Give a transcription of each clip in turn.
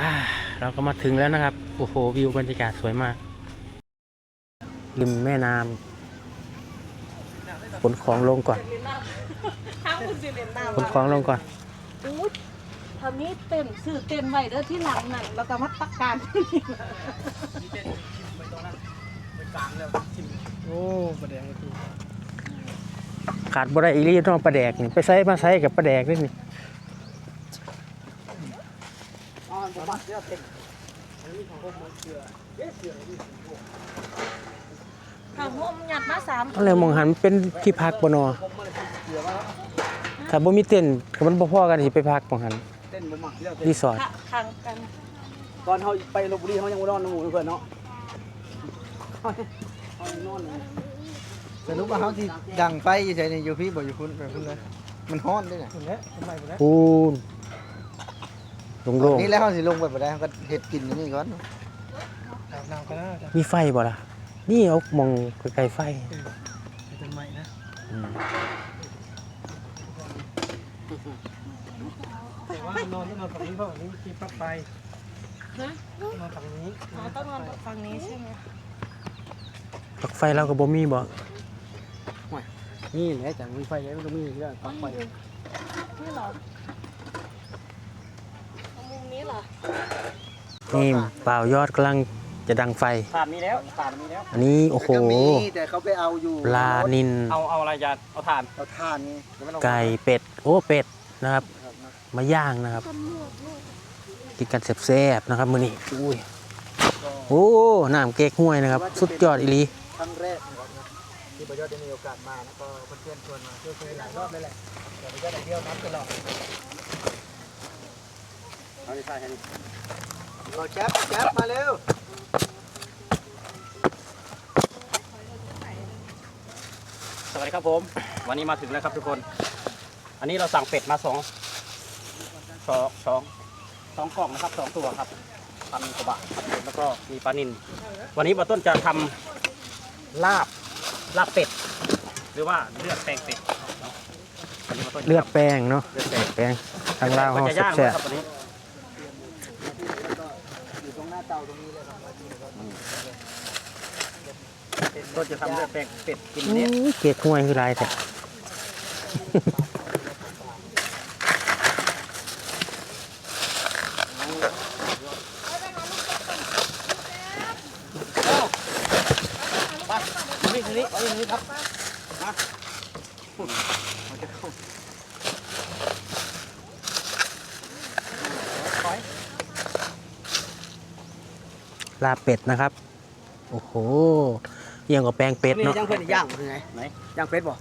อ่าเราก็มาถึงแล้วนะครับ โอ้โห วิวบรรยากาศสวยมาก ริมแม่น้ำขนของลงก่อนข้าวคุณสิเลนน้ขนของลงก่อนำอู้ทำนี้เต้นซื้อเต้นไว้เด้อที่หลังนั่นแล้วก็มาตักการที่นี่นะโอ้ประเดี๋ยวคือขาดบ่ได้อีหลีต้องปลาแดกนี่ไปใส่มาใส่กับปลาแดกนี่ นี่อ๋อผมบัดเดี๋ยวเต็มอันนี้ของผมมันเสือเอ๊ะเสือนี่ข้าวหอมหยัดมาสามอะไรมองหันเป็นที่พักบ่นอถ้าบ่มีเต้นก็มันบ่พอกันสิไปพักมองหันเต้นบ่มักเดี๋ยวเต้นรีสอร์ทข้างกันตอนเขาไปลบบุรีเขายังบ่นอนหมู่เพื่นเนาะเขานอนสรุปว่าเขาที่ดังไฟอยู่ใช่นี่อยู่พี่บ่อยู่พุ่นไปพุ่นเลยมันฮ้อนด้วยน่ะคนนี้ทำไมคนนี้ ปูนโล่งนี่แล้วเขาสิลงไปบ่ได้เขาก็เฮ็ดกินอยู่นี่ก่อนอาบน้ำกันนะๆมีไฟบ่ล่ะ นี่เอามองไกลๆไฟเป็นใหม่นะอืมแต่ว่านอนต้องนอนฝั่งนี้เพราะฝั่งนี้มีปลั๊กไฟนะนอนฝั่งนี้อ๋อต้องนอนฝั่งนี้ใช่ไหมปลั๊กไฟเราก็บ่มีบ่นี่แหละจากมีไฟแล้วมันก็มีเรื่องปลั๊กไฟนี่เหรอเอามุม นี้เหรอนี่บ่าวยอดกำลังจะดังไฟผ่านมีแล้วผ่านมีแล้ว อันนี้โอ้โหก็มีแต่เขาไปเอาอยู่ปลานิน เอาเอาอะไรยานเอาถ่าน เอาทานนี่เดี๋ยวมันเอาไก่เป็ด โอ้เป็ดนะครับมาย่างนะครับ กินกันแซ่บๆนะครับมื้อนี้อุ้ยโอ้น้ำเก๊กห้วยนะครับ สุดยอดอีหลีครั้งแรกนะครับนะที่ประยชน์ได้มีโอกาสมานะก็เพื่อนๆชวนมาเที่ยวเคยหลายรอบเลยแหละแต่ประยชน์ได้เที่ยวน้ำตลอด เอาที่ใช่แค่นี้รอแจ๊บแจ๊บมาเร็วสวัสดีครับผม วันนี้มาถึงแล้วครับทุกคน อันนี้เราสั่งเป็ดมาสองสองสองสองกล่องนะครับสองตัวครับพันกว่าบาทครับผมแล้วก็มีปลานินวันนี้บาต้นจะทำลาบลาบเป็ด หรือว่าเลือดแปลงเป็ดเนาะวันนี้บาต้นจะทำเลือดแป้งเนาะ เลือดแปลง แป้งทางลาวก็เฮาจะย่างแซ่นะบครับวันนี้ อยู่ตรงหน้าเตรงนี้เลยครับก็จะทำเลือดแป้งเป็ดกินเนี้ยเกล็ดห้วยคือหลายแต่ ไปนี่นี่เอาอย่างนี้ครับมา ลาบเป็ดนะครับ โอ้โหเยี่ยงกว่าแป้งเป็ดนี่เนาะย่างเพื่อนย่างเป็นไงไหนย่างเป็ดบ่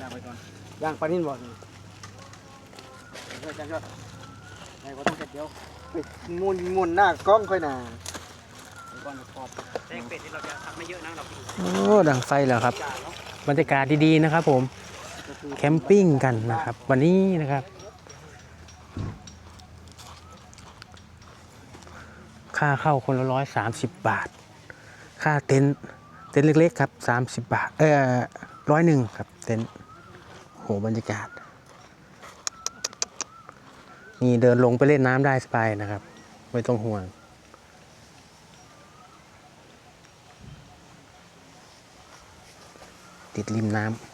ย่างไปก่อนย่างปลานิ่นบ่นี่เฮ้ยจังยอดไหนก็ต้องเสร็จเดียวเฮ้ยมุนมุนหน้ากล้องค่อยหนาไปก่อนขอบแป้งเป็ดที่เราจะทำไม่เยอะนะเรากินโอ้ดังไฟแล้วครับจานเนาะบรรยากาศดีๆนะครับ ผมก็คือแคมปิ้งกันนะครับ วันนี้นะครับ ค่าเข้าคนละร้อยสามสิบบาท ค่าเต็นท์เต็นท์เล็กๆครับสามสิบบาท เออร้อยหนึ่งครับเต็นท์โหบรรยากาศ นี่เดินลงไปเล่นน้ำได้สบายนะครับ ไม่ต้องห่วงติดริมน้ำ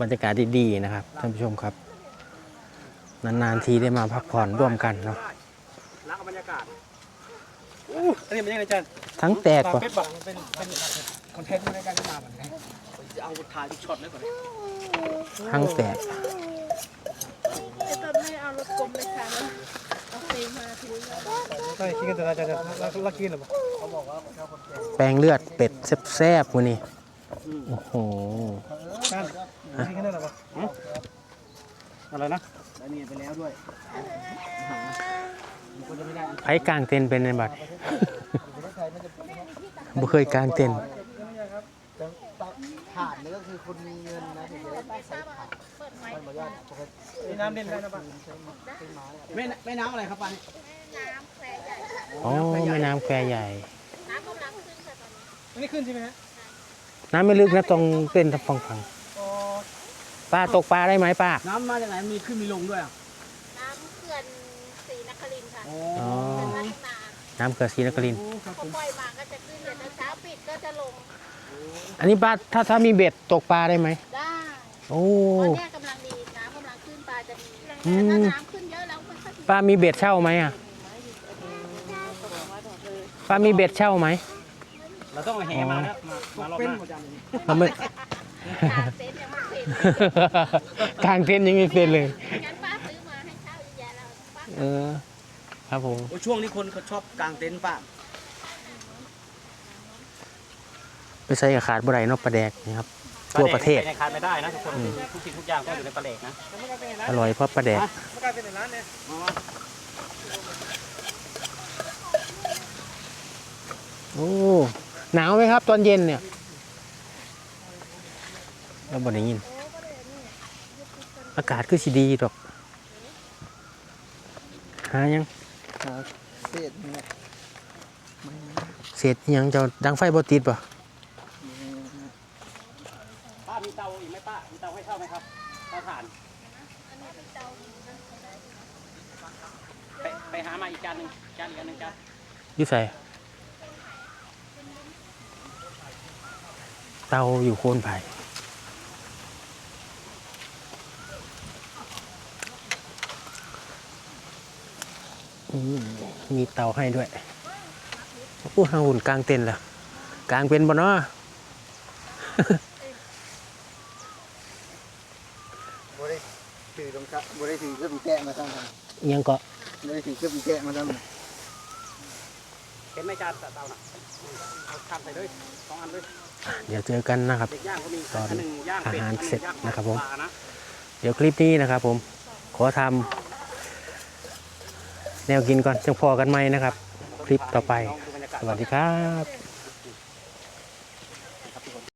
บรรยากาศดีๆนะครับท่านผู้ชมครับ นานๆทีได้มาพักผ่อนร่วมกันเนาะล้างบรรยากาศอู้อันนี้มันยังไงจันทั้งแตกปว่ะลาเป็ดบอกเป็นเป็นคอนเทนต์ในการที่มาแบบนี้จะเอาถ่ายทุกช็อตเลยก่อนทั้งแตกไอ้ตอนไม่เอารถกลมเลยค่ะเอาเฟมาทีนี้ใช่คิดกันแต่ละจะลักกินหรือเปล่าแปลงเลือดเป็ดแซ่บๆวันนี้โอ้โห กันคิดกันได้หรือเปล่าอะไรนะแล้วนี่ไปแล้วด้วยไผกลางเต็นท์เป็นในบัตรบ่เคยกลางเต็นท์ถาดนี่ก็คือคนมีเงินนะถึงจะได้ใช้ถาดมันบอกว่าปกติมีน้ำเด่นได้นะป่ะแม่แม่น้ำอะไรครับป้าอ๋อแม่น้ำแควใหญ่ไม่ได้ขึ้นใช่ไหมฮะ น้ำไม่ลึกนะตรงเป็นตะฟังฟัง ป้าตกปลาได้ไหมป้า น้ำมาจากไหนมีขึ้นมีลงด้วยอะน้ำเขื่อนศรีนครินทร์ค่ะอ๋อเป็นพัฒนาน้ำเกลือศรีนครินทร์ครับพผอมปล่อยมาก็จะขึ้นเดี๋ยวเช้าปิดก็จะลงอันนี้ป้าถ้าถ้ามีเบ็ดตกปลาได้ไหมได้โอ้ ตอนเนี้ยกำลังดีน้ำกำลังขึ้นปลาจะดีอืแต่มถ้าน้ำขึ้นเยอะแล้วมันก็ดีป้ามีเบ็ดเช่าไหมอะป้ามีเบ็ดเช่าไหมเราต้องเอาแหมาแล้วมามารอบเป็นหน้าหมดจังเลยเราไม่ กางเต็นท์ยังไม่เสร็จกลางเต็นท์ยังไม่เป็นเลย งั้นป้าซื้อมาให้เช่าอีกอย่างแล้วป้าเออ ครับผม โอ้ช่วงนี้คนเขาชอบกางเต็นท์ป่ะไปใส่กับขาดบ่ได้เนอกปลาแดกนี่ครับ ทั่วประเทศปลาแดกนี่ไปในคานไม่ได้นะทุกคนทุกสิ่งทุกอย่างต้องอยู่ในปลาแดกนะอร่อยเพราะปลาแดกไม่กลายเป็นในร้านเนี่ยโอ้ หนาวไหมครับ ตอนเย็นเนี่ย เราบ่ได้ยิน อากาศคือสิดีดอก หายังเศษเนี่ยเศษอิหยังเจะดังไฟบ่ติดป่ะป้ามีเตาอีกไหมป้า มีเตาให้เช่าไหมครับเตาถ่านไปไปหามาอีกจานหนึ่งจานอีกอันหนึ่งจานอยุ่ใส่เตาอยู่โคนไผ่ มมีเตาให้ด้วยโอ้ห้าหุ่นกลางเต็นท์ล่ะกลางเป็นบ่เนาะบริถือตรงกะบริถือเครื่องแกะมาทำอิหยังก็บริถือเครื่องแกะมาทำเห็นไหมจานเตาน่ะเอาทำใส่ด้วยสองอันด้วยเดี๋ยวเจอกันนะครับเด็กย่างก็มีตอนอันหนึ่งย่างเป็ดอาหารเสร็จอัหงย่างนะครับผมปลานะเดี๋ยวคลิปนี้นะครับผมขอทำ แนวกินก่อนจังพอกันไหมนะครับ คลิปต่อไป สวัสดีครับ